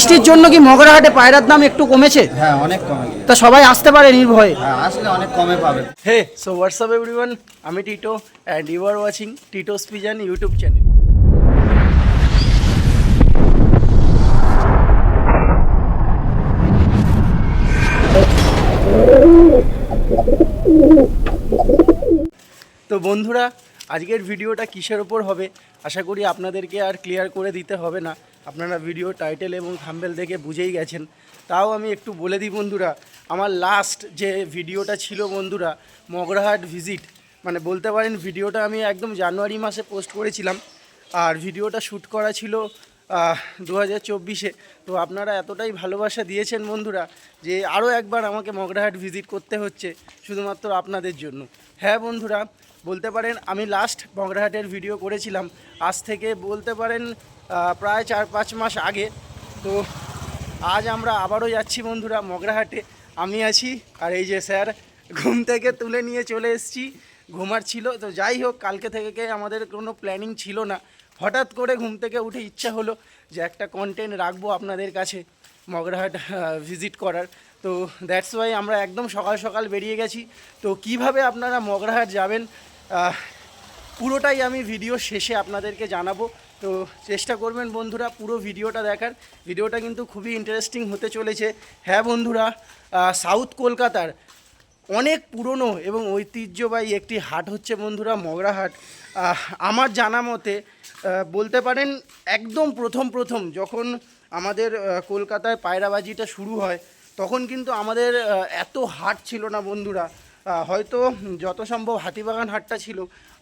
বৃষ্টির জন্য কি মগরাহাটে পায়রার দাম একটু কমেছে? হ্যাঁ অনেক কমে তা সবাই আসতে পারে নির্ভয়ে। হ্যাঁ আসলে অনেক কমে পাবে। Hey so what's up everyone আমি Tito and you are watching Tito's pigeon YouTube channel তো বন্ধুরা আজকের ভিডিওটা কিসের ওপর হবে? আশা করি আপনাদেরকে আর ক্লিয়ার করে দিতে হবে না। আপনারা ভিডিও টাইটেল এবং থাম্বেল দেখে বুঝেই গেছেন। তাও আমি একটু বলে দিই বন্ধুরা, আমার লাস্ট যে ভিডিওটা ছিল বন্ধুরা, মগরাহাট ভিজিট মানে বলতে পারেন ভিডিওটা আমি একদম জানুয়ারি মাসে পোস্ট করেছিলাম। আর ভিডিওটা শ্যুট করা ছিল দু হাজার চব্বিশে। তো আপনারা এতটাই ভালোবাসা দিয়েছেন বন্ধুরা, যে আরও একবার আমাকে মগরাহাট ভিজিট করতে হচ্ছে, শুধুমাত্র আপনাদের জন্য। হ্যাঁ বন্ধুরা বলতে পারেন আমি লাস্ট মগরাহাটের ভিডিও করেছিলাম। আজ থেকে বলতে পারেন প্রায় চার পাঁচ মাস আগে। তো আজ আমরা আবারও যাচ্ছি বন্ধুরা মগরাহাটে আমি আছি আর এই যে স্যার ঘুম থেকে তুলে নিয়ে চলে এসেছি। ঘুমার ছিল, তো যাই হোক, কালকে থেকে আমাদের কোনো প্ল্যানিং ছিল না। হঠাৎ করে ঘুম থেকে উঠে ইচ্ছা হলো যে একটা কন্টেন্ট রাখব আপনাদের কাছে মগরাহাট ভিজিট করার। তো দ্যাটস ওয়াই আমরা একদম সকাল সকাল বেরিয়ে গেছি। তো কীভাবে আপনারা মগরাহাট যাবেন পুরোটাই আমি ভিডিও শেষে আপনাদেরকে জানাব। তো চেষ্টা করবেন বন্ধুরা পুরো ভিডিওটা দেখার। ভিডিওটা কিন্তু খুবই ইন্টারেস্টিং হতে চলেছে। হ্যাঁ বন্ধুরা সাউথ কলকাতার অনেক পুরনো এবং ঐতিহ্যবাহী একটি হাট হচ্ছে বন্ধুরা মগরা হাট। আমার জানা মতে বলতে পারেন একদম প্রথম প্রথম যখন আমাদের কলকাতায় পায়রাবাজিটা শুরু হয়, তখন কিন্তু আমাদের এত হাট ছিল না বন্ধুরা। হয়তো যত সম্ভব হাতিবাগান হাটটা ছিল,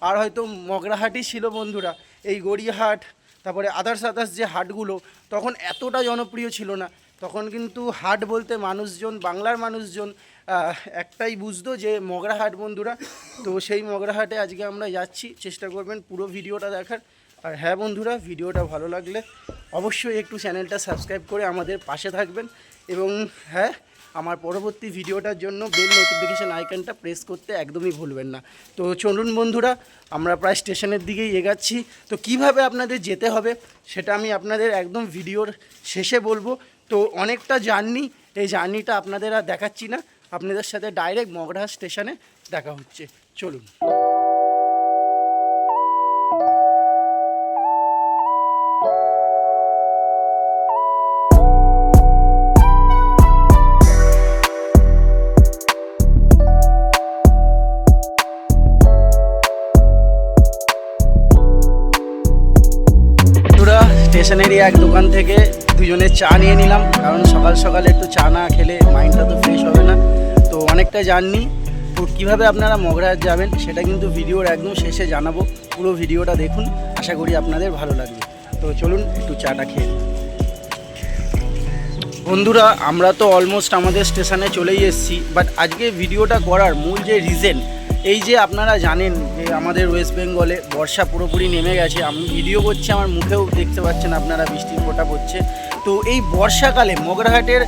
আর হয়তো মগরা হাটই ছিল বন্ধুরা। এই গড়িয়াহাট তারপরে আদার্স আদার্স যে হাটগুলো, তখন এতটা জনপ্রিয় ছিল না। তখন কিন্তু হাট বলতে মানুষজন, বাংলার মানুষজন একটাই বুঝতো যে মগরা হাট বন্ধুরা। তো সেই মগরা হাটে আজকে আমরা যাচ্ছি। চেষ্টা করবেন পুরো ভিডিওটা দেখার। আর হ্যাঁ বন্ধুরা, ভিডিওটা ভালো লাগলে অবশ্যই একটু চ্যানেলটা সাবস্ক্রাইব করে আমাদের পাশে থাকবেন। এবং হ্যাঁ আমার পরবর্তী ভিডিওটার জন্য বেল নোটিফিকেশান আইকনটা প্রেস করতে একদমই ভুলবেন না। তো চলুন বন্ধুরা, আমরা প্রায় স্টেশনের দিকেই এগাচ্ছি। তো কীভাবে আপনাদের যেতে হবে, সেটা আমি আপনাদের একদম ভিডিওর শেষে বলব। তো অনেকটা জার্নি, এই জার্নিটা আপনাদের আর দেখাচ্ছি না। আপনাদের সাথে ডাইরেক্ট মগরাহাট স্টেশনে দেখা হচ্ছে। চলুন। স্টেশনেরই এক দোকান থেকে দুজনে চা নিয়ে নিলাম। কারণ সকাল সকাল একটু চা না খেলে মাইন্ডটা তো ফ্রেশ হবে না। তো অনেকটা জার্নি। তো কীভাবে আপনারা মগরাহাট যাবেন সেটা কিন্তু ভিডিওর একদম শেষে জানাব। পুরো ভিডিওটা দেখুন। আশা করি আপনাদের ভালো লাগবে। তো চলুন একটু চাটা খেয়ে। বন্ধুরা, আমরা তো অলমোস্ট আমাদের স্টেশনে চলেই এসেছি। বাট আজকে ভিডিওটা করার মূল যে রিজেন এই যে আপনারা জানেন যে আমাদের ওয়েস্ট বেঙ্গলে বর্ষা পুরোপুরি নেমে গেছে, আমি ভিডিও করছি, আমার মুখেও দেখতে পাচ্ছেন আপনারা, বৃষ্টির ফোঁটা পড়ছে। তো এই বর্ষাকালে মগরাহাটের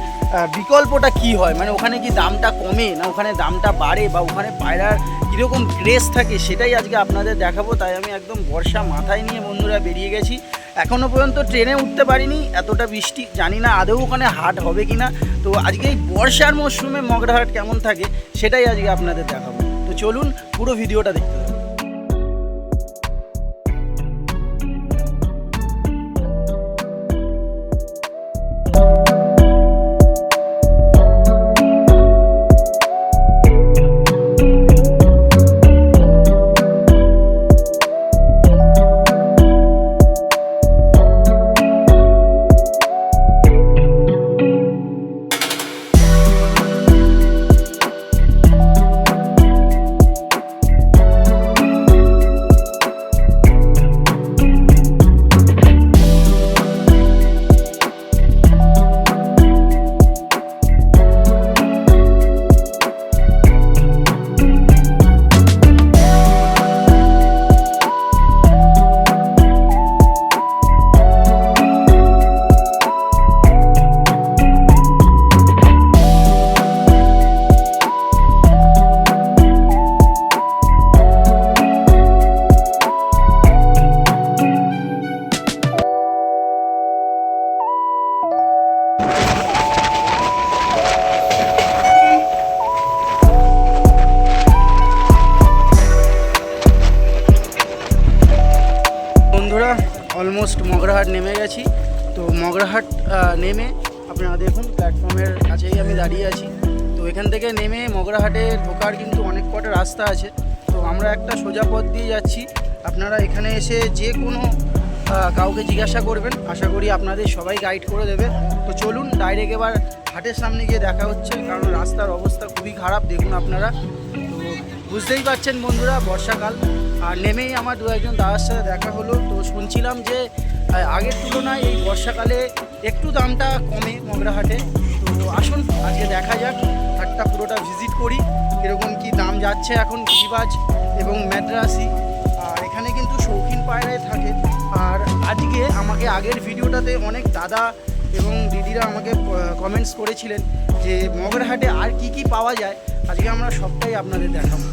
বিকল্পটা কি হয়? মানে ওখানে কি দামটা কমে না ওখানে দামটা বাড়ে বা ওখানে পায়রার কীরকম ক্রেজ থাকে সেটাই আজকে আপনাদের দেখাবো, তাই আমি একদম বর্ষা মাথায় নিয়ে বন্ধুরা বেরিয়ে গেছি। এখনও পর্যন্ত ট্রেনে উঠতে পারিনি, এতটা বৃষ্টি, জানি না আদৌ ওখানে হাট হবে কি না তো আজকে এই বর্ষার মরশুমে মগরাহাট কেমন থাকে, সেটাই আজকে আপনাদের দেখাবো। চলুন পুরো ভিডিওটা দেখতে থাকুন। রাস্তা আছে। তো আমরা একটা সোজা পথ দিয়ে যাচ্ছি। আপনারা এখানে এসে যে কোনো কাউকে জিজ্ঞাসা করবেন। আশা করি আপনাদের সবাই গাইড করে দেবে। তো চলুন ডাইরেক্ট এবার হাটের সামনে গিয়ে দেখা হচ্ছে, কারণ রাস্তার অবস্থা খুবই খারাপ, দেখুন আপনারা। বুঝতেই পারছেন বন্ধুরা, বর্ষাকাল। আর নেমেই আমার দু একজন দাদার সাথে দেখা হলো। তো শুনছিলাম যে আগের তুলনায় এই বর্ষাকালে একটু দামটা কমে মগরাহাটে। তো আসুন, আজকে দেখা যাক, হাটটা পুরোটা ভিজিট করি। কীরকম কী দাম যাচ্ছে এখন গিরিবাজ এবং ম্যাড্রাসি আর এখানে কিন্তু শৌখিন পায়রায় থাকে। আর আজকে আমাকে আগের ভিডিওটাতে অনেক দাদা এবং দিদিরা আমাকে কমেন্টস করেছিলেন যে মগরহাটে আর কি কি পাওয়া যায়। আজকে আমরা সবটাই আপনাদের দেখাবো।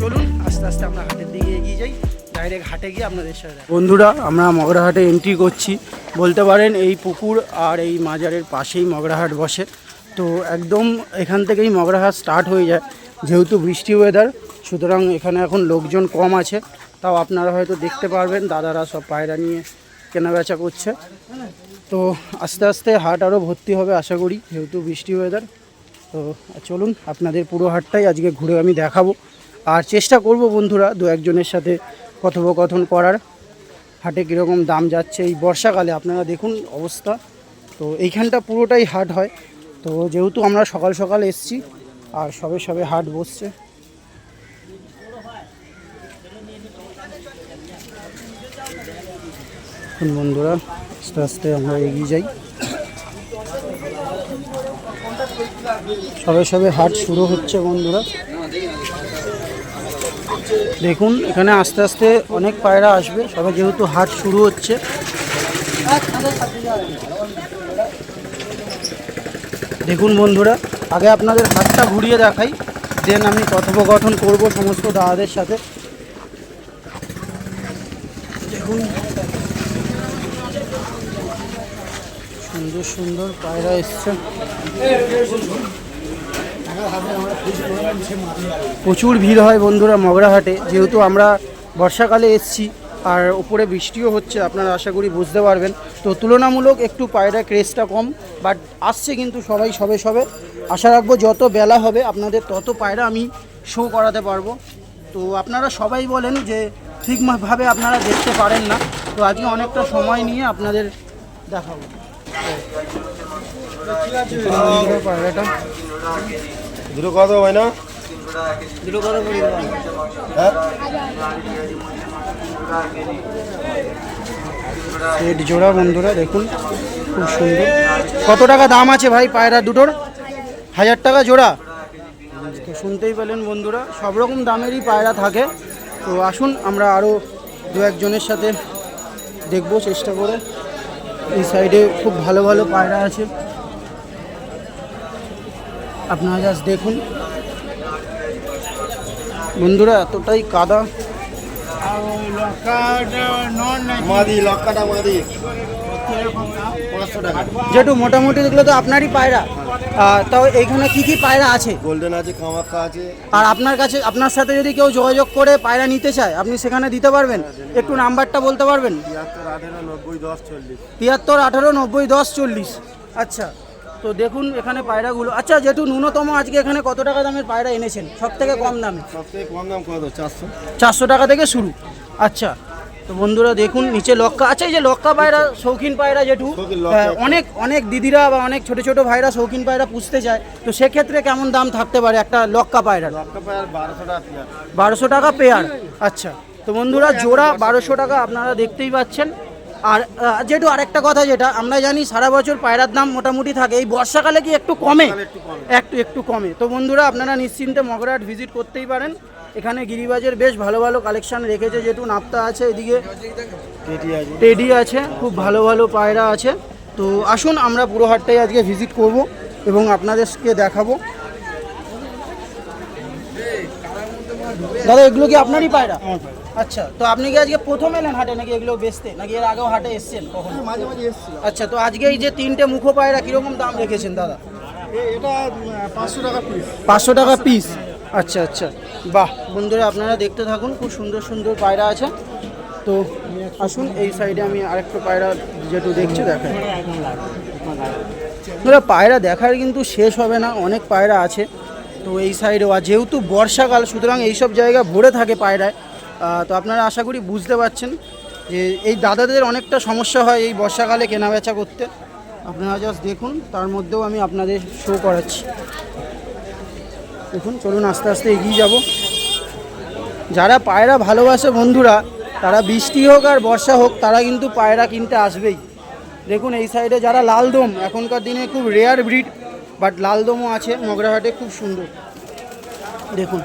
চলুন, আস্তে আস্তে আমরা হাটের দিকে এগিয়ে যাই। ডাইরেক্ট হাটে গিয়ে আপনাদের সাথে বন্ধুরা, আমরা মগরাহাটে এন্ট্রি করছি। বলতে পারেন এই পুকুর আর এই মাজারের পাশেই মগরাহাট বসে। তো একদম এখান থেকেই মগরাহাট স্টার্ট হয়ে যায়। যেহেতু বৃষ্টি ওয়েদার সুতরাং এখানে এখন লোকজন কম আছে। তাও আপনারা হয়তো দেখতে পারবেন, দাদারা সব পায়রা নিয়ে কেনাবেচা করছে। তো আস্তে আস্তে হাট আরও ভর্তি হবে আশা করি, যেহেতু বৃষ্টি ওয়েদার তো চলুন, আপনাদের পুরো হাটটাই আজকে ঘুরে আমি দেখাবো। আর চেষ্টা করব বন্ধুরা দু একজনের সাথে কথোপকথন করার। হাটে কীরকম দাম যাচ্ছে এই বর্ষাকালে, আপনারা দেখুন অবস্থা। তো এইখানটা পুরোটাই হাট হয়। তো যেহেতু আমরা সকাল সকাল এসছি, আর সবে সবে হাট বসছে। বন্ধুরা, আস্তে আস্তে আমরা এগিয়ে যাই। সবে সবে হাট শুরু হচ্ছে বন্ধুরা। দেখুন, এখানে আস্তে আস্তে অনেক পায়রা আসবে। সবে যেহেতু হাট শুরু হচ্ছে। দেখুন বন্ধুরা, আগে আপনাদের হাতটা ঘুরিয়ে দেখাই দেন আমি কথোপকথন করব সমস্ত দাদাদের সাথে। দেখুন। সুন্দর সুন্দর পায়রা এসছে। প্রচুর ভিড় হয় বন্ধুরা মগরাহাটে, যেহেতু আমরা বর্ষাকালে এসছি। আর উপরে বৃষ্টিও হচ্ছে, আপনারা আশা করি বুঝতে পারবেন। তো তুলনামূলক একটু পায়রা ক্রেজটা কম বাট আসছে কিন্তু সবাই সবে সবে। আশা রাখব যত বেলা হবে আপনাদের তত পায়রা আমি শো করাতে পারব। তো আপনারা সবাই বলেন যে ঠিকভাবে আপনারা দেখতে পারেন না। তো আজকে অনেকটা সময় নিয়ে আপনাদের দেখাবো। পায়রাটা দুটো কত হয় না? সেট জোড়া বন্ধুরা, দেখুন, খুব সুন্দর। কত টাকা দাম আছে ভাই পায়রা দুটোর? হাজার টাকা জোড়া? তো শুনতেই পেলেন বন্ধুরা, সব রকম দামেরই পায়রা থাকে। তো আসুন, আমরা আরও দু একজনের সাথে দেখব, চেষ্টা করে। এই সাইডে খুব ভালো ভালো পায়রা আছে। আপনারা জাস্ট দেখুন। বন্ধুরা এতটাই কাদা। যেটু মোটামুটি এগুলো তো আপনারই পায়রা। তাও এইখানে কি কি পায়রা আছে? গোল্ডেন আছে কামাক্কা আছে। আর আপনার কাছে আপনার সাথে যদি কেউ যোগাযোগ করে পায়রা নিতে চায় আপনি সেখানে দিতে পারবেন? একটু নাম্বারটা বলতে পারবেন? তিয়াত্তর আঠেরো নব্বই দশ চল্লিশ। তিয়াত্তর আঠারো নব্বই দশ চল্লিশ। আচ্ছা। তো দেখুন এখানে পায়রাগুলো। আচ্ছা যেটু ন্যূনতম আজকে এখানে কত টাকা দামের পায়রা এনেছেন? সব থেকে কম দামে? সবথেকে কম দাম কত? চারশো। চারশো টাকা থেকে শুরু। আচ্ছা তো বন্ধুরা দেখুন নিচে লক্কা। আচ্ছা এই যে লক্কা পায়রা শৌখিন পায়রা জেঠু শৌখিন লক্কা। আহ, অনেক অনেক দিদিরা বা অনেক ছোট ছোট ভাইরা শৌখিন পায়রা পুষতে চায় তো সেক্ষেত্রে কেমন দাম থাকতে পারে একটা লক্কা পায়রার? লক্কা পায় আর বারোশো টাকা তিয়ার বারোশো টাকা পেয়ার। আচ্ছা তো বন্ধুরা জোড়া বারোশো টাকা আপনারা দেখতেই পাচ্ছেন। আর যেটু আরেকটা কথা যেটা আমরা জানি সারা বছর পায়রার দাম মোটামুটি থাকে এই বর্ষাকালে কি একটু কমে? একটু একটু কমে। তো বন্ধুরা আপনারা নিশ্চিন্তে মগরাট ভিজিট করতেই পারেন। এখানে গিরিবাজের বেশ ভালো ভালো কালেকশন রেখেছে যেটু নাপ্তা আছে এদিকে। টেডি আছে। খুব ভালো ভালো পায়রা আছে। তো আসুন আমরা পুরো হাটটাই আজকে ভিজিট করব এবং আপনাদেরকে দেখাবো। দাদা এগুলো কি আপনারই পায়রা। আচ্ছা তো আপনি কি আজকে প্রথম এলেন হাটে নাকি এগুলো বেচতে? নাকি এর আগেও হাটে এসছেন কখন? মাঝে মাঝে এসছিল আচ্ছা তো আজকে এই যে তিনটে মুখো পায়রা কীরকম দাম রেখেছেন দাদা? এটা পাঁচশো টাকা পিস পাঁচশো টাকা পিস আচ্ছা আচ্ছা। বাহ বন্ধুরা আপনারা দেখতে থাকুন খুব সুন্দর সুন্দর পায়রা আছে। তো আসুন এই সাইডে আমি আরেকটা পায়রা যেটু দেখছি দেখেন। দাদা পায়রা দেখার কিন্তু শেষ হবে না অনেক পায়রা আছে। তো এই সাইডেও আর যেহেতু বর্ষাকাল সুতরাং এইসব জায়গা ভরে থাকে পায়রায়। তো আপনারা আশা করি বুঝতে পারছেন যে এই দাদাদের অনেকটা সমস্যা হয় এই বর্ষাকালে কেনাবেচা করতে। আপনারা জাস্ট দেখুন, তার মধ্যেও আমি আপনাদের শো করাচ্ছি। দেখুন, চলুন আস্তে আস্তে এগিয়ে যাব। যারা পায়রা ভালোবাসে বন্ধুরা, তারা বৃষ্টি হোক আর বর্ষা হোক, তারা কিন্তু পায়রা কিনতে আসবেই। দেখুন, এই সাইডে যারা লালদম, এখনকার দিনে খুব রেয়ার ব্রিড বাট লালদমও আছে, মগরাহাটে খুব সুন্দর। দেখুন।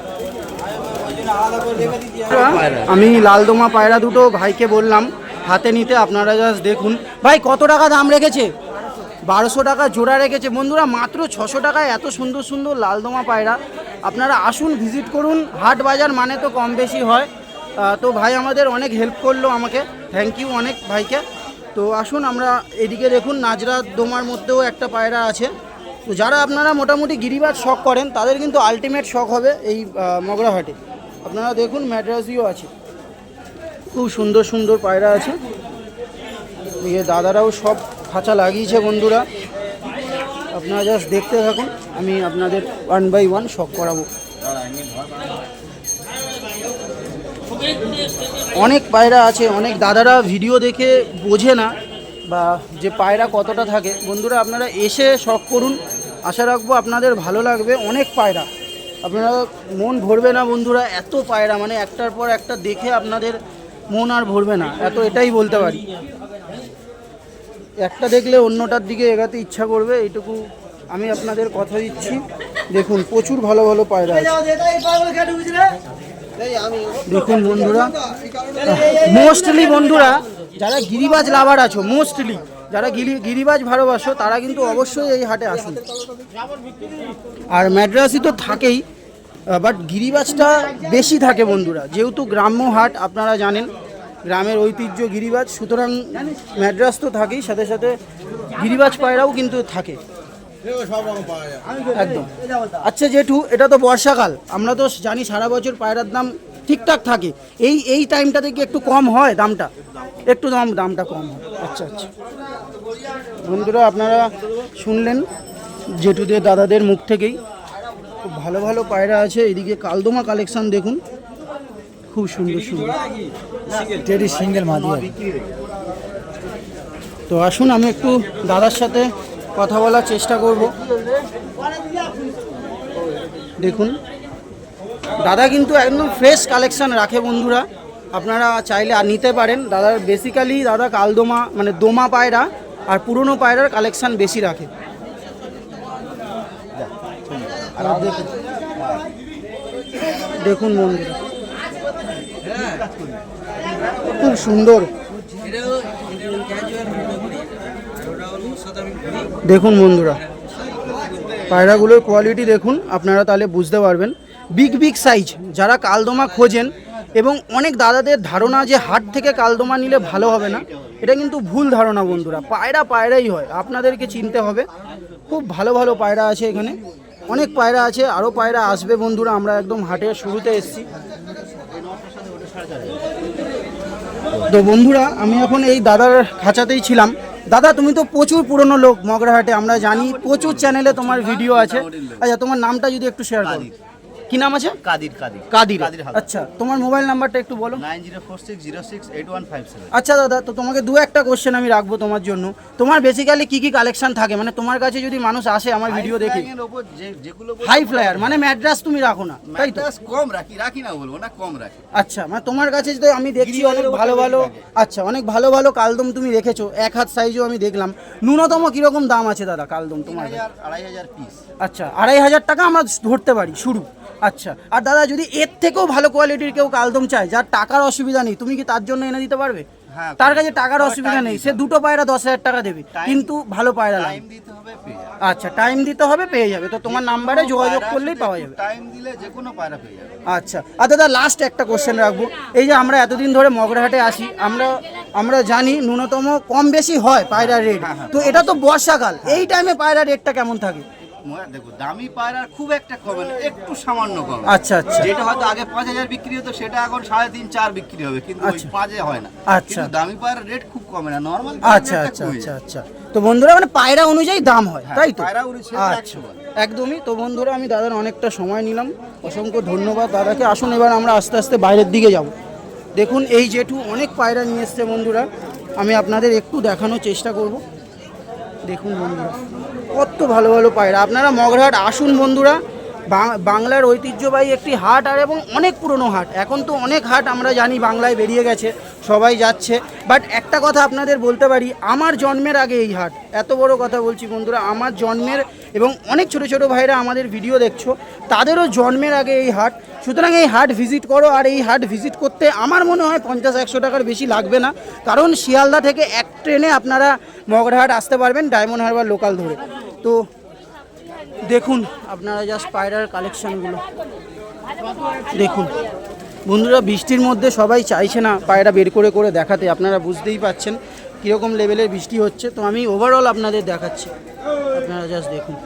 আমি লালদমা পায়রা দুটো ভাইকে বললাম, হাতে নিতে আপনারা জাস্ট দেখুন। ভাই, কত টাকা দাম রেখেছে? বারোশো টাকা জোড়া রেখেছে। বন্ধুরা, মাত্র ছশো টাকায় এত সুন্দর সুন্দর লালদমা পায়রা। আপনারা আসুন ভিজিট করুন। হাট বাজার মানে তো কম বেশি হয়। তো ভাই আমাদের অনেক হেল্প করল আমাকে। থ্যাংক ইউ অনেক ভাইকে। তো আসুন, আমরা এদিকে দেখুন নাজরা দোমার মধ্যেও একটা পায়রা আছে। তো যারা আপনারা মোটামুটি গিরিবাজ শখ করেন, তাদের কিন্তু আলটিমেট শখ হবে এই মগরাহাটে। আপনারা দেখুন ম্যাড্রাসিও আছে। খুব সুন্দর সুন্দর পায়রা আছে। এদিকে দাদারাও সব খাঁচা লাগিয়েছে বন্ধুরা। আপনারা জাস্ট দেখতে থাকুন, আমি আপনাদের ওয়ান বাই ওয়ান শখ করাবো। অনেক পায়রা আছে, অনেক দাদারা ভিডিও দেখে বোঝে না বা যে পায়রা কতটা থাকে। বন্ধুরা, আপনারা এসে শখ করুন। আশা রাখব আপনাদের ভালো লাগবে। অনেক পায়রা। আপনারা মন ভরবে না বন্ধুরা, এত পায়রা মানে একটার পর একটা দেখে আপনাদের মন আর ভরবে না, এত এটাই বলতে পারি। একটা দেখলে অন্যটার দিকে এগাতে ইচ্ছা করবে, এইটুকু আমি আপনাদের কথা দিচ্ছি। দেখুন, প্রচুর ভালো ভালো পায়রা দেখুন বন্ধুরা, মোস্টলি বন্ধুরা, যারা গিরিবাজ লাভার আছো, মোস্টলি, যারা গিরি, গিরিবাজ ভালোবাসো, তারা কিন্তু অবশ্যই এই হাটে আসুন। আর ম্যাড্রাসি তো থাকেই বাট গিরিবাজটা বেশি থাকে বন্ধুরা। যেহেতু গ্রাম্য হাট, আপনারা জানেন, গ্রামের ঐতিহ্য গিরিবাজ, সুতরাং ম্যাড্রাস তো থাকেই, সাথে সাথে গিরিবাজ পায়রাও কিন্তু থাকে। একদম। আচ্ছা জেঠু, এটা তো বর্ষাকাল। আমরা তো জানি সারা বছর পায়রার দাম ঠিকঠাক থাকে। এই এই টাইমটাতে কি একটু কম হয় দামটা? একটু দাম, দামটা কম হয়। আচ্ছা আচ্ছা। বন্ধুরা, আপনারা শুনলেন জেঠুদের, দাদাদের মুখ থেকেই। খুব ভালো ভালো পায়রা আছে। এদিকে কালদমা কালেকশন দেখুন। খুব সুন্দর সুন্দর। টেডি সিঙ্গেল মাদি তো আসুন আমি একটু দাদার সাথে কথা বলার চেষ্টা করব। দেখুন দাদা কিন্তু একদম ফ্রেশ কালেকশন রাখে বন্ধুরা। আপনারা চাইলে আর নিতে পারেন। দাদার বেসিক্যালি দাদা কালদোমা মানে দোমা পায়রা আর পুরনো পায়রার কালেকশন বেশি রাখে। দেখুন বন্ধুরা খুব সুন্দর। দেখুন বন্ধুরা, পায়রাগুলোর কোয়ালিটি দেখুন, আপনারা তাহলে বুঝতে পারবেন। বিগ বিগ সাইজ যারা কালদমা খোঁজেন এবং অনেক দাদাদের ধারণা যে হাট থেকে কালদমা নিলে ভালো হবে না, এটা কিন্তু ভুল ধারণা বন্ধুরা। পায়রা পায়রাই হয়, আপনাদেরকে চিনতে হবে। খুব ভালো ভালো পায়রা আছে এখানে। অনেক পায়রা আছে আরও পায়রা আসবে বন্ধুরা, আমরা একদম হাটে শুরুতে এসেছি। তো বন্ধুরা, আমি এখন এই দাদার খাঁচাতেই ছিলাম। দাদা, তুমি তো প্রচুর পুরনো লোক মগরাহাটে, আমরা জানি প্রচুর চ্যানেলে তোমার ভিডিও আছে। আচ্ছা তোমার নামটা যদি একটু শেয়ার করো। কি নাম আছে? কাদির কাদির। কাদির। কাদির আচ্ছা তোমার মোবাইল নাম্বারটা একটু বলো। Nine zero four six zero six eight one five seven. আচ্ছা দাদা তো তোমাকে দু একটা কোশ্চেন আমি রাখব তোমার জন্য। তোমার বেসিক্যালি কি কি কালেকশন থাকে? মানে তোমার কাছে যদি মানুষ আসে আমার ভিডিও দেখে। হাই ফ্লায়ার মানে ম্যাড্রাস তুমি রাখো না তাই তো? কম রাখি রাখি না বলব না কম রাখি। আচ্ছা মানে তোমার কাছে তো আমি দেখছি অনেক ভালো ভালো আচ্ছা অনেক ভালো ভালো কালদম তুমি রেখেছো এক হাত সাইজও আমি দেখলাম। ন্যূনতম কীরকম দাম আছে দাদা কালদম তোমার আড়াই হাজার পিস আচ্ছা আড়াই হাজার টাকা আমরা ধরতে পারি শুরু। আচ্ছা আর দাদা যদি এর থেকেও ভালো কোয়ালিটির কেউ কালদম চায় যার টাকার অসুবিধা নেই তুমি কি তার জন্য এনে দিতে পারবে? হ্যাঁ, তার কাছে টাকার অসুবিধা নেই সে দুটো পায়রা দশ হাজার টাকা দেবে কিন্তু ভালো পায়রা লাগে টাইম দিতে হবে আচ্ছা টাইম দিতে হবে পেয়ে যাবে। তো তোমার নাম্বারে যোগাযোগ করলেই পাওয়া যাবে। টাইম দিলে যে কোনো পায়রা পেয়ে যাবে। আচ্ছা আর দাদা লাস্ট একটা কোশ্চেন রাখব। এই যে আমরা এতদিন ধরে মগরাহাটে আসি আমরা আমরা জানি ন্যূনতম কম বেশি হয় পায়রার রেট তো এটা তো বর্ষাকাল এই টাইমে পায়রা রেটটা কেমন থাকে? দেখো দামি পায়রার খুব একটা কমে না একটু সামান্য কমে। আচ্ছা আচ্ছা। যেটা হয়তো আগে পাঁচ হাজার বিক্রি হতো সেটা এখন সাড়ে তিন চার বিক্রি হবে কিন্তু আচ্ছা। পাঁচে হয় না। আচ্ছা। দামি পায়রার রেট খুব কমে না নর্মাল আচ্ছা আচ্ছা আচ্ছা আচ্ছা। তো বন্ধুরা মানে পায়রা অনুযায়ী দাম হয় হ্যাঁ, তাই তো? পায়রা উড়েছে আচ্ছা। একদমই। তো বন্ধুরা আমি দাদার অনেকটা সময় নিলাম। অসংখ্য ধন্যবাদ দাদাকে। আসুন এবার আমরা আস্তে আস্তে বাইরের দিকে যাব। দেখুন এই জেঠু অনেক পায়রা নিয়ে এসছে বন্ধুরা। আমি আপনাদের একটু দেখানোর চেষ্টা করব। দেখুন বন্ধুরা। কত ভালো ভালো পায়রা। আপনারা মগরহাট আসুন বন্ধুরা। বাংলার ঐতিহ্যবাহী একটি হাট আর এবং অনেক পুরনো হাট। এখন তো অনেক হাট আমরা জানি বাংলায় বেরিয়ে গেছে, সবাই যাচ্ছে। বাট একটা কথা আপনাদের বলতে পারি, আমার জন্মের আগে এই হাট। এত বড় কথা বলছি বন্ধুরা, আমার জন্মের এবং অনেক ছোট ছোট ভাইরা আমাদের ভিডিও দেখছ, তাদেরও জন্মের আগে এই হাট। সুতরাং এই হাট ভিজিট করো আর এই হাট ভিজিট করতে আমার মনে হয় পঞ্চাশ, একশো টাকার বেশি লাগবে না। কারণ শিয়ালদা থেকে এক ট্রেনে আপনারা মগরহাট আসতে পারবেন, ডায়মন্ড হারবার লোকাল ধরে। তো দেখুন আপনারা জাস্ট পায়রার কালেকশনগুলো দেখুন। বন্ধুরা, বৃষ্টির মধ্যে সবাই চাইছে না পায়রা বের করে করে দেখাতে, আপনারা বুঝতেই পাচ্ছেন কীরকম লেভেলের বৃষ্টি হচ্ছে। তো আমি ওভারঅল আপনাদের দেখাচ্ছি। আপনারা জাস্ট দেখুন।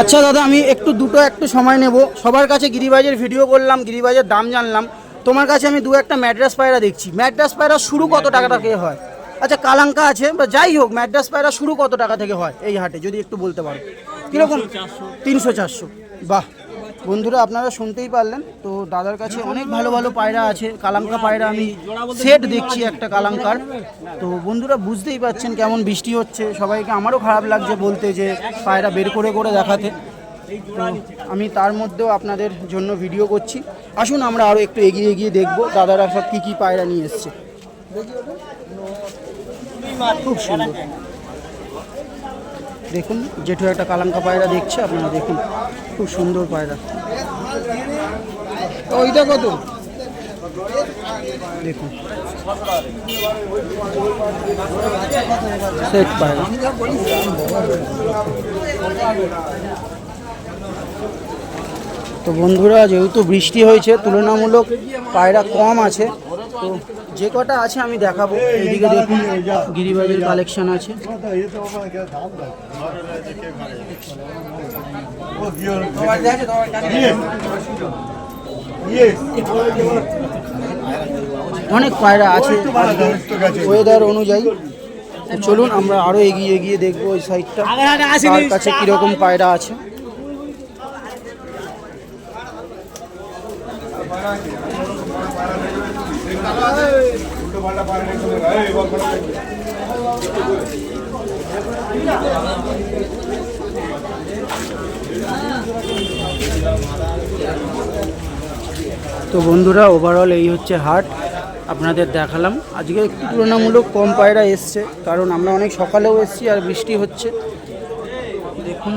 আচ্ছা দাদা আমি একটু দুটো একটু সময় নেব। সবার কাছে গিরিবাজের ভিডিও করলাম গিরিবাজের দাম জানলাম। তোমার কাছে আমি দু একটা ম্যাড্রাস পায়রা দেখছি। ম্যাড্রাস পায়রা শুরু কত টাকা থেকে হয়? আচ্ছা কালাঙ্কা আছে বা যাই হোক ম্যাড্রাস পায়রা শুরু কত টাকা থেকে হয় এই হাটে যদি একটু বলতে পারো? কীরকম? তিনশো চারশো। বাহ। বন্ধুরা, আপনারা শুনতেই পারলেন। তো দাদার কাছে অনেক ভালো ভালো পায়রা আছে, কালাঙ্কা পায়রা আমি সেট দেখছি একটা কালাঙ্কার। তো বন্ধুরা, বুঝতেই পাচ্ছেন কেমন বৃষ্টি হচ্ছে। সবাইকে আমারও খারাপ লাগছে বলতে যে পায়রা বের করে করে দেখাতে। আমি তার মধ্যেও আপনাদের জন্য ভিডিও করছি। আসুন আমরা আরও একটু এগিয়ে এগিয়ে দেখব দাদারা সব কী কী পায়রা নিয়ে এসছে। খুব সুন্দর। দেখুন জেঠু একটা কালাঙ্কা পায়রা দেখছে, আপনারা দেখুন, খুব সুন্দর পায়রা। ওইটা কত? দেখুন। সেট পায়রা। তো বন্ধুরা, যেহেতু বৃষ্টি হয়েছে, তুলনামূলক পায়রা কম আছে। তো যে কটা আছে আমি দেখাবো। এইদিকে দেখুন, গিরিবাজের কালেকশন আছে। অনেক পায়রা আছে ওয়েদার অনুযায়ী। চলুন, আমরা আরও এগিয়ে এগিয়ে দেখব ওই সাইডটা কাছে কীরকম পায়রা আছে। তো বন্ধুরা ওভারঅল এই হচ্ছে হাট। আপনাদের দেখালাম। আজকে একটু তুলনামূলক কম পায়রা এসছে, কারণ আমরা অনেক সকালেও এসছি আর বৃষ্টি হচ্ছে। দেখুন।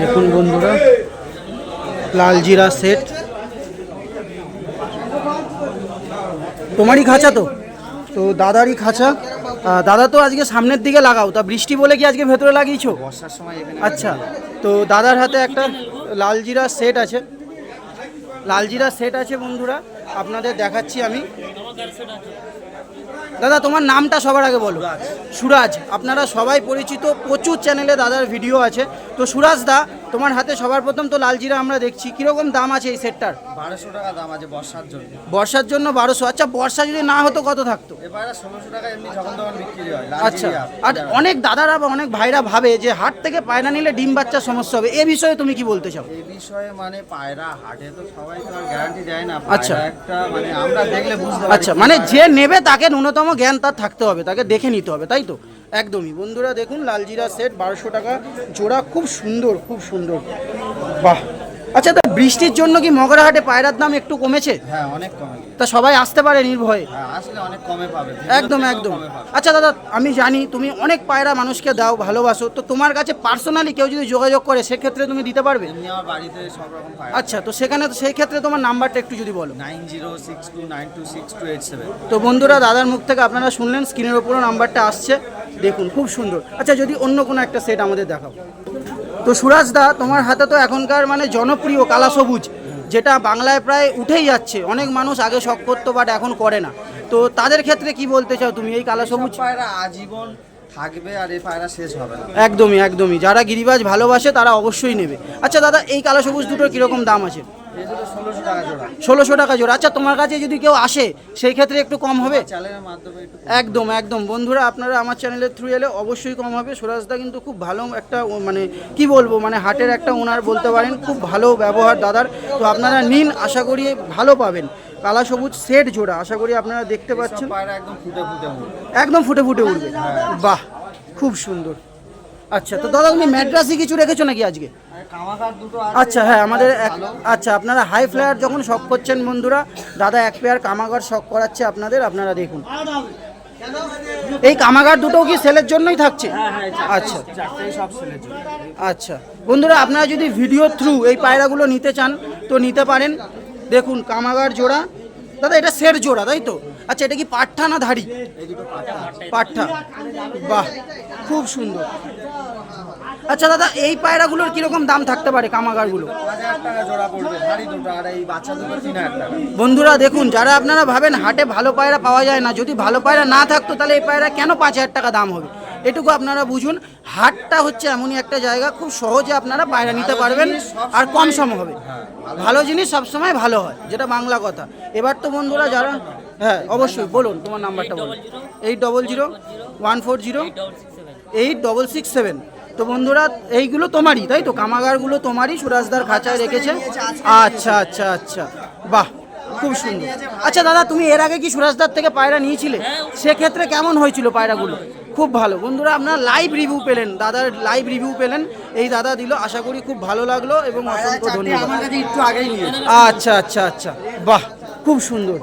দেখুন বন্ধুরা লাল জিরা সেট তোমারই খাঁচা তো? তো দাদারই খাঁচা। দাদা তো আজকে সামনের দিকে লাগাও তা বৃষ্টি বলে কি আজকে ভেতরে লাগিয়েছো? বর্ষার সময় আচ্ছা তো দাদার হাতে একটা লাল জিরা সেট আছে। লাল জিরা সেট আছে বন্ধুরা আপনাদের দেখাচ্ছি আমি। দাদা তোমার নামটা সবার আগে বলো। সুরাজ। আপনারা সবাই পরিচিত প্রচুর চ্যানেলে দাদার ভিডিও আছে। তো সুরাজ দা তোমার হাতে সবার প্রথম তো লাল জিরা আমরা দেখছি। কীরকম দাম আছে এই সেটটার? বারোশো টাকা দাম আছে বর্ষার জন্য। বর্ষার জন্য বারোশো। আচ্ছা বর্ষা যদি না হতো কত থাকতো? এবারে ষোলোশো টাকা এমনি যখন তখন বিক্রি হয় আচ্ছা আর অনেক দাদারা বা অনেক ভাইরা ভাবে যে হাট থেকে পায়রা নিলে ডিম বাচ্চার সমস্যা হবে। এ বিষয়ে তুমি কি বলতে চাও? এই বিষয়ে মানে পায়রা হাটে তো সবাই তো আর গ্যারান্টি দেয় না। আচ্ছা। একটা মানে আমরা দেখলে বুঝতে পারি। আচ্ছা মানে যে নেবে তাকে ন্যূনতম জ্ঞান তার থাকতে হবে তাকে দেখে নিতে হবে তাই তো? একদমই। বন্ধুরা দেখুন লালজিরা সেট বারোশো টাকা জোড়া খুব সুন্দর খুব সুন্দর। বাহ আচ্ছা তা বৃষ্টির জন্য কি মগরাহাটে পায়রার দাম একটু কমেছে? হ্যাঁ অনেক কমে। তা সবাই আসতে পারে নির্ভয়ে? হ্যাঁ আসলে অনেক কমে পাবে। একদম একদম। আচ্ছা দাদা আমি জানি তুমি অনেক পায়রা মানুষকে দাও ভালোবাসো। তো তোমার কাছে পার্সোনালি কেউ যদি যোগাযোগ করে সেক্ষেত্রে তুমি দিতে পারবে? আমার বাড়িতে সব রকম পায় আচ্ছা তো সেখানে তো সেই ক্ষেত্রে তোমার নাম্বারটা একটু যদি বলো। Nine zero six two nine two six two eight seven. তো বন্ধুরা দাদার মুখ থেকে আপনারা শুনলেন স্ক্রিনের ওপরও নাম্বারটা আসছে। দেখুন খুব সুন্দর। আচ্ছা যদি অন্য কোনো একটা সেট আমাদের দেখাও। তো সুরাজ দা তোমার হাতে তো এখনকার মানে জনপ্রিয় কালা সবুজ যেটা বাংলায় প্রায় উঠেই যাচ্ছে। অনেক মানুষ আগে শখ করতো বাট এখন করে না। তো তাদের ক্ষেত্রে কি বলতে চাও তুমি এই কালা সবুজ পায়রা আজীবন থাকবে আর এই পায়রা শেষ হবে না। একদমই একদমই। যারা গিরিবাজ ভালোবাসে তারা অবশ্যই নেবে। আচ্ছা দাদা এই কালা সবুজ দুটোর কীরকম দাম আছে? ষোলোশো টাকা জোড়া। আচ্ছা তোমার কাছে যদি কেউ আসে সেই ক্ষেত্রে একটু কম হবে? একদম একদম। বন্ধুরা আপনারা আমার চ্যানেলের থ্রু এলে অবশ্যই কম হবে। সুরাজদা কিন্তু খুব ভালো একটা মানে কি বলব মানে হাটের একটা ওনার বলতে পারেন খুব ভালো ব্যবহার দাদার। তো আপনারা নিন আশা করি ভালো পাবেন। কালা সবুজ সেট জোড়া আশা করি আপনারা দেখতে পাচ্ছেন। একদম ফুটে ফুটে উঠবে একদম ফুটে ফুটে উঠবে বাহ খুব সুন্দর। আচ্ছা তো দাদা তুমি ম্যাড্রাসি কিছু রেখেছো নাকি আজকে? আচ্ছা হ্যাঁ আমাদের আচ্ছা আপনারা হাই ফ্লায়ার যখন শখ করছেন বন্ধুরা দাদা এক পেয়ার কামাগার শখ করাচ্ছে আপনাদের আপনারা দেখুন। এই কামাগার দুটো কি সেলের জন্যই থাকছে? আচ্ছা। সব ছেলে জন্য। আচ্ছা বন্ধুরা আপনারা যদি ভিডিও থ্রু এই পায়রাগুলো নিতে চান তো নিতে পারেন। দেখুন কামাগার জোড়া। দাদা এটা সেট জোড়া তাই তো? আচ্ছা এটা কি পাঠা না ধাড়ি? পাঠা বাহ, খুব সুন্দর। আচ্ছা দাদা, এই পায়রাগুলোর কীরকম দাম থাকতে পারে কামাগারগুলো? বন্ধুরা, দেখুন, যারা আপনারা ভাবেন হাটে ভালো পায়রা পাওয়া যায় না, যদি ভালো পায়রা না থাকতো, তাহলে এই পায়রা কেন পাঁচ হাজার টাকা দাম হবে? এটুকু আপনারা বুঝুন হাটটা হচ্ছে এমনই একটা জায়গা খুব সহজে আপনারা পায়রা নিতে পারবেন আর কম সম হবে। ভালো। জিনিস সবসময় ভালো হয় যেটা বাংলা কথা। এবার তো বন্ধুরা যারা হ্যাঁ অবশ্যই বলুন তোমার নাম্বারটা বলুন। Eight double zero one four zero eight double six seven. তো বন্ধুরা এইগুলো তোমারই তাই তো? কামাগারগুলো তোমারই সুরাজদার খাঁচায় রেখেছে। আচ্ছা আচ্ছা আচ্ছা। বাহ খুব সুন্দর। আচ্ছা দাদা তুমি এর আগে কি সুরাজদার থেকে পায়রা নিয়েছিলে? সেক্ষেত্রে কেমন হয়েছিল পায়রাগুলো? খুব ভালো। বন্ধুরা আপনারা লাইভ রিভিউ পেলেন। দাদার লাইভ রিভিউ পেলেন। এই দাদা দিল। আশা করি খুব ভালো লাগল এবং অসংখ্য ধন্যবাদ। একটু আগেই আচ্ছা আচ্ছা আচ্ছা। বাহ খুব সুন্দর।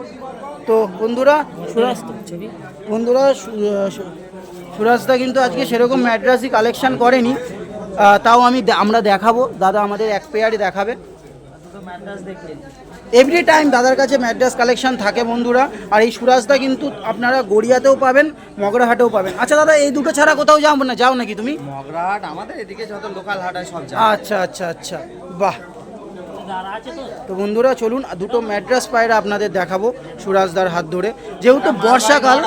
তো বন্ধুরা সুরাজ বন্ধুরা সুরাজদা কিন্তু আজকে সেরকম ম্যাড্রাসি কালেকশন করেনি। তাও আমি আমরা দেখাবো। দাদা আমাদের এক পেয়ারই দেখাবে। এভরি টাইম দাদার কাছে ম্যাড্রাস কালেকশন থাকে বন্ধুরা আর এই সুরাজদা কিন্তু আপনারা গড়িয়াতেও পাবেন মগরাহাটেও পাবেন। আচ্ছা দাদা এই দুটো ছাড়া কোথাও যাও না যাও নাকি তুমি? মগরাহাট আমাদের এদিকে যত লোকাল হাট হয় সব যায় আচ্ছা আচ্ছা আচ্ছা। বাহ। তো বন্ধুরা চলুন দুটো ম্যাড্রাস পায়রা আপনাদের দেখাবো সুরাজদার হাত ধরে। যেহেতু বর্ষাকাল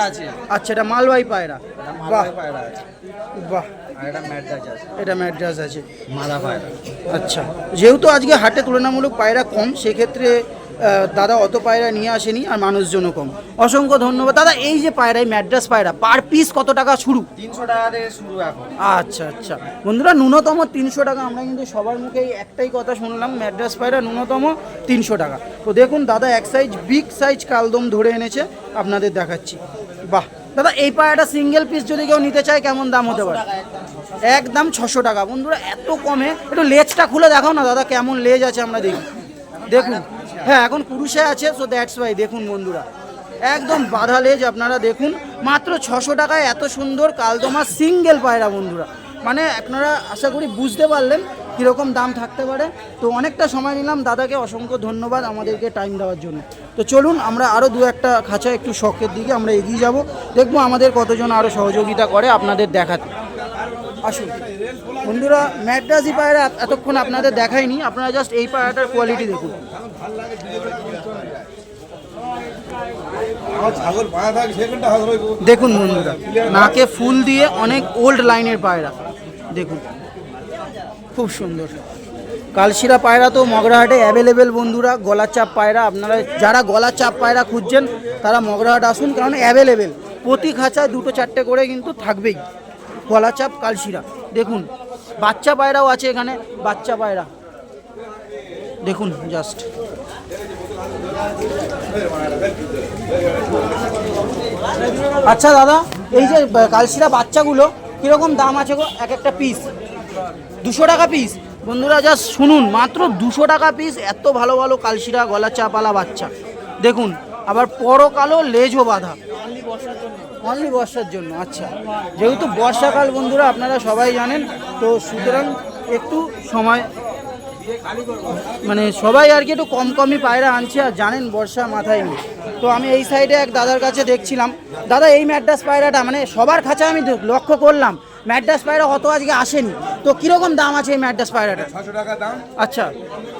আচ্ছা এটা মালবাই পায়রা। বাহ। বাহ। এটা ম্যাড্রাস আছে। মাদা পায়রা। আচ্ছা। যেহেতু আজকে হাটে তুলনামূলক পায়রা কম সেক্ষেত্রে দাদা অত পায়রা নিয়ে আসেনি আর মানুষজনও কম। অসংখ্য ধন্যবাদ। দাদা এই যে পায়রা এই ম্যাড্রাস পায়রা পার পিস কত টাকা শুরু? তিনশো টাকা থেকে শুরু এখন। আচ্ছা আচ্ছা। বন্ধুরা ন্যূনতম তিনশো টাকা। আমরা কিন্তু সবার মুখে এই একটাই কথা শুনলাম ম্যাড্রাস পায়রা ন্যূনতম তিনশো টাকা। তো দেখুন দাদা এক সাইজ বিগ সাইজ কালদম ধরে এনেছে। আপনাদের দেখাচ্ছি। বাহ! দাদা এই পায়রাটা সিঙ্গেল পিস যদি কেউ নিতে চায় কেমন দাম হতে পারে? একদম ছশো টাকা। বন্ধুরা, এত কমে। একটু লেজটা খুলে দেখাও না দাদা, কেমন লেজ আছে আমরা দেখি। দেখুন। হ্যাঁ এখন পুরুষে আছে সো দ্যাটস ওয়াই দেখুন বন্ধুরা, একদম বাধা লেজ আপনারা দেখুন। মাত্র ছশো টাকায় এত সুন্দর কালদমা সিঙ্গেল পায়রা বন্ধুরা। মানে আপনারা আশা করি বুঝতে পারলেন কীরকম দাম থাকতে পারে। তো অনেকটা সময় নিলাম, দাদাকে অসংখ্য ধন্যবাদ আমাদেরকে টাইম দেওয়ার জন্য। তো চলুন, আমরা আরও দু একটা খাঁচা একটু শখের দিকে আমরা এগিয়ে যাব। দেখব আমাদের কতজন আরও সহযোগিতা করে আপনাদের দেখাতে। আসুন। বন্ধুরা, ম্যাড্রাসি পায়রা এতক্ষণ আপনাদের দেখায়নি আপনারা জাস্ট এই পায়রাটার কোয়ালিটি দেখুন। দেখুন বন্ধুরা, নাকে ফুল দিয়ে অনেক ওল্ড লাইনের পায়রা। দেখুন, খুব সুন্দর। কালশিরা পায়রা তো মগরাহাটে অ্যাভেলেবেল বন্ধুরা গলার চাপ পায়রা, আপনারা যারা গলার চাপ পায়রা খুঁজছেন, তারা মগরাহাট আসুন, কারণ অ্যাভেলেবেল প্রতি খাঁচায় দুটো চারটে করে কিন্তু থাকবেই। গলা চাপ কালশিরা। দেখুন, বাচ্চা পায়রাও আছে এখানে, বাচ্চা পায়রা। দেখুন জাস্ট আচ্ছা দাদা, এই যে কালশিরা বাচ্চাগুলো, কীরকম দাম আছে গো? এক একটা পিস দুশো টাকা পিস বন্ধুরা জাস্ট শুনুন, মাত্র দুশো টাকা পিস এত ভালো ভালো কালশিরা গলা চাপালা বাচ্চা। দেখুন, আবার পরকালো লেজও বাঁধা। অনলি বর্ষার জন্য আচ্ছা। যেহেতু বর্ষাকাল বন্ধুরা আপনারা সবাই জানেন তো সুতরাং একটু সময় মানে সবাই আর কি একটু কম কমই পায়রা আনছে আর জানেন বর্ষা মাথায় নেই। তো আমি এই সাইডে এক দাদার কাছে দেখছিলাম দাদা এই ম্যাড্রাস পায়রাটা মানে সবার কাছে আমি লক্ষ্য করলাম ম্যাড্রাস পায়রা অত আজকে আসেনি। তো কীরকম দাম আছে এই ম্যাড্রাস পায়রাটা ছশো টাকা দাম। আচ্ছা।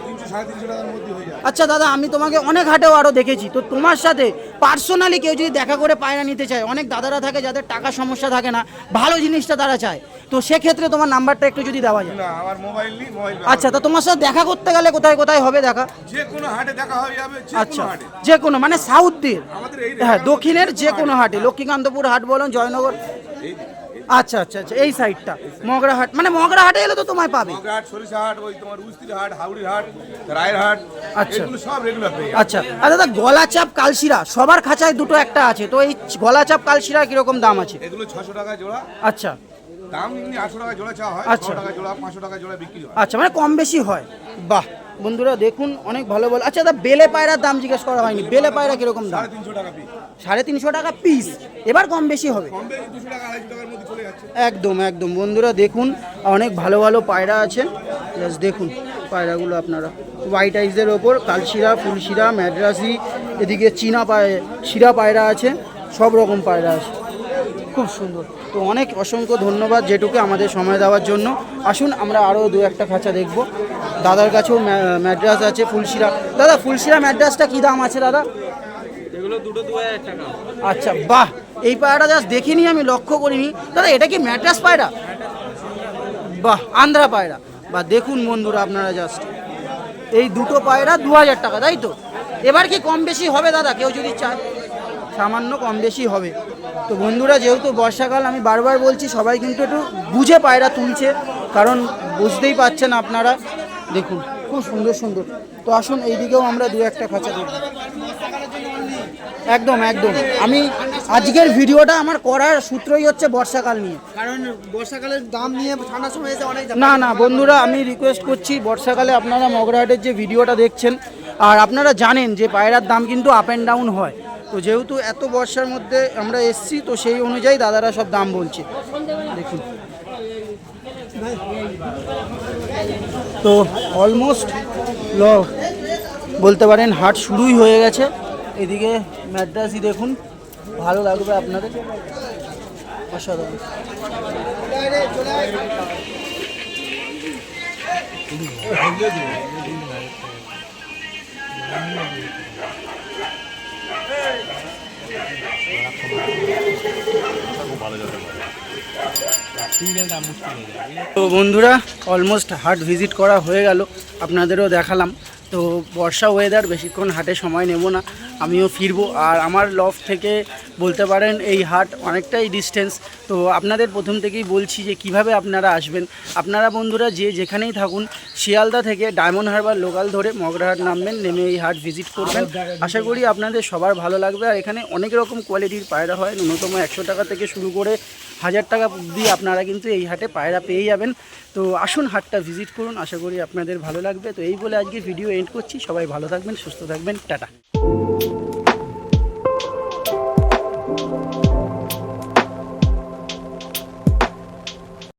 তিনশো সাড়ে তিনশো টাকার মধ্যে আচ্ছা দাদা আমি তোমাকে অনেক হাটেও আরও দেখেছি। তো তোমার সাথে পার্সোনালি কেউ যদি দেখা করে পায়রা নিতে চায় অনেক দাদারা থাকে যাদের টাকা সমস্যা থাকে না ভালো জিনিসটা তারা চায়। তো সেক্ষেত্রে তোমার নাম্বারটা একটু যদি দেওয়া যায়। না আমার মোবাইল নেই মোবাইল আচ্ছা তো তোমার সাথে দেখা করতে গেলে কোথায় কোথায় হবে দেখা? যে কোনো হাটে দেখা যাবে আচ্ছা যে কোনো মানে সাউথ দিয়ে হ্যাঁ দক্ষিণের যে কোনো হাটে। লক্ষ্মীকান্তপুর হাট বলুন জয়নগর। আচ্ছা আচ্ছা আচ্ছা এই সাইডটা মগরা হাট মানে মগরা হাটে এলে তো তোমায় পাবে। মগরাহাট ওই তোমার উস্তির হাট হাউড়ির হাট রায়ের হাট আচ্ছা। এগুলো সব রেগুলার আচ্ছা আর দাদা গলা চাপ কালশিরা সবার খাঁচায় দুটো একটা আছে তো এই গলা চাপ কালশিরা কীরকম দাম আছে? এগুলো ছশো টাকা জোড়া। আচ্ছা। দাম এমনি আটশো টাকা জোড়া চাওয়া হয় আচ্ছা। টাকা জোড়া পাঁচশো টাকা জোড়া বিক্রি হয়। আচ্ছা মানে কম বেশি হয়। বাহ বন্ধুরা দেখুন অনেক ভালো ভালো আচ্ছা দাদা বেলে পায়রার দাম জিজ্ঞেস করা হয়নি। বেলে পায়রা কীরকম দাম? সাড়ে তিনশো টাকা পিস। সাড়ে তিনশো টাকা পিস এবার কম বেশি হবে। একদম একদম। বন্ধুরা দেখুন অনেক ভালো ভালো পায়রা আছে জাস্ট দেখুন পায়রাগুলো আপনারা। হোয়াইট আইসের ওপর কালশিরা ফুলশিরা ম্যাড্রাসি এদিকে চীনা পায় শিরা পায়রা আছে সব রকম পায়রা আছে। খুব সুন্দর। তো অনেক অসংখ্য ধন্যবাদ যেটুকু আমাদের সময় দেওয়ার জন্য। আসুন আমরা আরও দু একটা খাঁচা দেখব। দাদার কাছেও ম্যাড্রাস আছে ফুলশিরা। দাদা ফুলশিরা ম্যাড্রাসটা কী দাম আছে দাদা? আচ্ছা বাহ! এই পায়রাটা জাস্ট দেখিনি আমি, লক্ষ্য করিনি। দাদা, এটা কি ম্যাট্রাস পায়রা? বাহ আন্ধ্রা পায়রা। বা দেখুন বন্ধুরা আপনারা জাস্ট এই দুটো পায়রা দু হাজার টাকা, তাই তো? এবার কি কম বেশি হবে দাদা, কেউ যদি চায়? সামান্য কম বেশি হবে। তো বন্ধুরা, যেহেতু বর্ষাকাল, আমি বারবার বলছি, সবাই কিন্তু একটু বুঝে পায়রা তুলছে। কারণ বুঝতেই পাচ্ছেন আপনারা। দেখুন, খুব সুন্দর সুন্দর। তো আসুন, এইদিকেও আমরা দু একটা খাঁচা দেখব। একদম একদম। আমি আজকের ভিডিওটা আমার করার সূত্রই হচ্ছে বর্ষাকাল নিয়ে। কারণ বর্ষাকালের দাম নিয়ে ঠান্ডার সময় এসে অনেক না না বন্ধুরা আমি রিকোয়েস্ট করছি বর্ষাকালে আপনারা মগরাহাটের যে ভিডিওটা দেখছেন আর আপনারা জানেন যে পায়রার দাম কিন্তু আপ অ্যান্ড ডাউন হয়। তো যেহেতু এত বর্ষার মধ্যে আমরা এসছি তো সেই অনুযায়ী দাদারা সব দাম বলছে। দেখুন। তো অলমোস্ট ল বলতে পারেন হাট শুরুই হয়ে গেছে। এদিকে ম্যাড্রাসই দেখুন, ভালো লাগবে আপনাদের। অসাধারণ। তো বন্ধুরা অলমোস্ট হাট ভিজিট করা হয়ে গেল। আপনাদেরও দেখালাম। তো বর্ষা ওয়েদার বেশিক্ষণ হাটে সময় নেব না। আমিও ফিরবো। আর আমার লফ থেকে বলতে পারেন এই হাট অনেকটাই ডিস্টেন্স তো আপনাদের প্রথম থেকেই বলছি যে কীভাবে আপনারা আসবেন। আপনারা বন্ধুরা যে যেখানেই থাকুন, শিয়ালদা থেকে ডায়মন্ড হারবার লোকাল ধরে মগরাহাট নামবেন, নেমে এই হাট ভিজিট করবেন। আশা করি আপনাদের সবার ভালো লাগবে। আর এখানে অনেক রকম কোয়ালিটির পায়রা হয়। ন্যূনতম একশো টাকা থেকে শুরু করে হাজার টাকা অবধি আপনারা কিন্তু এই হাটে পায়রা পেয়ে যাবেন। তো আসুন হাটটা ভিজিট করুন। আশা করি আপনাদের ভালো লাগবে। তো এই বলে আজকে ভিডিও এন্ড করছি। সবাই ভালো থাকবেন, সুস্থ থাকবেন। টাটা। Música